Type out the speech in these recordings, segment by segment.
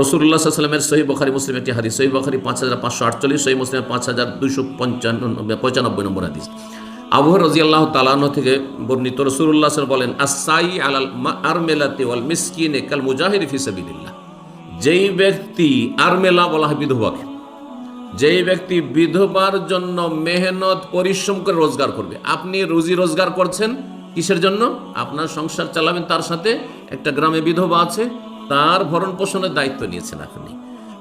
রসুল্লাহ সাল্লামের সহি বখারি মুসলিম একটি হাদিস। সহি বখারি পাঁচ হাজার পাঁচশো আটচল্লিশ সহি মুসলিম পাঁচ হাজার দুইশো পঞ্চান্ন, পঁচানব্বই নম্বর হাদিস। আবহাওয়া রাজি আল্লাহ তালানো থেকে বর্ণিত রসুল্লাহ বলেন আসাই আলাল আর মেলাতে ওয়াল মিসকিন কাল মুজাহির ফিসাবিল্লাহ যেই ব্যক্তি আরমেলা বলা হয় বিধবাকে, যেই ব্যক্তি বিধবার জন্য মেহনত, পরিশ্রম করে রোজগার করবে, আপনি রুজি রোজগার করছেন কিসের জন্য? আপনার সংসার চালাবেন তার সাথে একটা গ্রামে বিধবা আছে তার ভরণ পোষণের দায়িত্ব নিয়েছেন আপনি।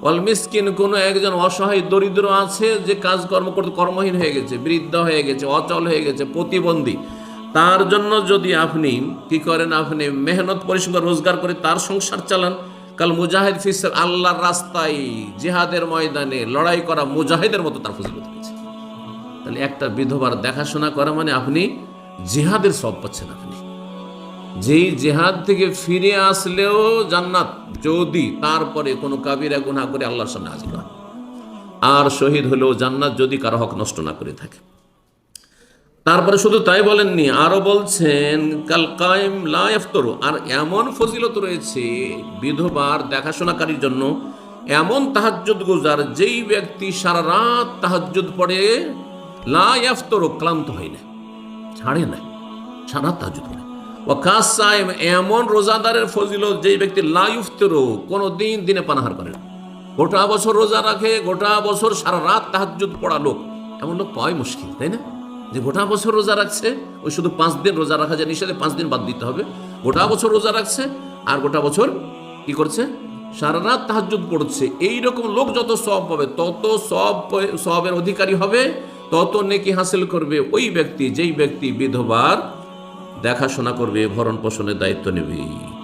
অল মিসকিন, কোনো একজন অসহায় দরিদ্র আছে যে কাজকর্ম করতে কর্মহীন হয়ে গেছে, বৃদ্ধ হয়ে গেছে, অচল হয়ে গেছে, প্রতিবন্ধী। তার জন্য যদি আপনি কি করেন, আপনি মেহনত পরিশ্রম রোজগার করে তার সংসার চালান, কাল মুজাহিদ ফিসের আল্লাহর রাস্তায় জিহাদের ময়দানে লড়াই করা মুজাহিদের মতো তার ফজিলত তাহলে একটা বিধবার দেখাশোনা করা মানে আপনি জিহাদের সব পাচ্ছেন আপনি। যেই জেহাদ থেকে ফিরে আসলেও জান্নাত, যদি তারপরে কোনো কাবিরা গুনাহ করে আল্লাহর সামনে হাজির হয়। আর শহীদ হলেও জান্নাত যদি কারও হক নষ্ট না করে থাকে। তারপরে শুধু তাই বলেননি, আরও বলছেন, কাল কায়েম লাফতরু আর এমন ফজিলত রয়েছে বিধবার দেখাশোনাকারীর জন্য, এমন তাহাজ্জুদ গুজার যেই ব্যক্তি সারা রাত তাহাজ্জুদ পড়ে লাফতরু ক্লান্ত হয় না, ছাড়ে না, সারা রাত তাহাজ্জুদ পড়ে ও কাজ এমন রোজাদারের ফজিলত যেই ব্যক্তি লাইফতরু কোনো দিন দিনে পানাহার করে না। গোটা বছর রোজা রাখে, গোটা বছর সারা রাত তাহাজ্জুদ পড়া লোক। এমন লোক পাওয়াই মুশকিল, তাই না? যে গোটা বছর রোজা রাখছে, ওই শুধু পাঁচ দিন রোজা রাখা যায়, নিষেধে পাঁচ দিন বাদ দিতে হবে। গোটা বছর রোজা রাখছে, আর গোটা বছর কি করছে? সারা রাত তাহাজ্জুদ পড়ছে। এই রকম লোক যত সব পাবে, তত সব সবের অধিকারী হবে, তত নেকি হাসিল করবে ওই ব্যক্তি, যেই ব্যক্তি বিধবার দেখাশোনা করবে ভরণ পোষণের দায়িত্ব নেবে।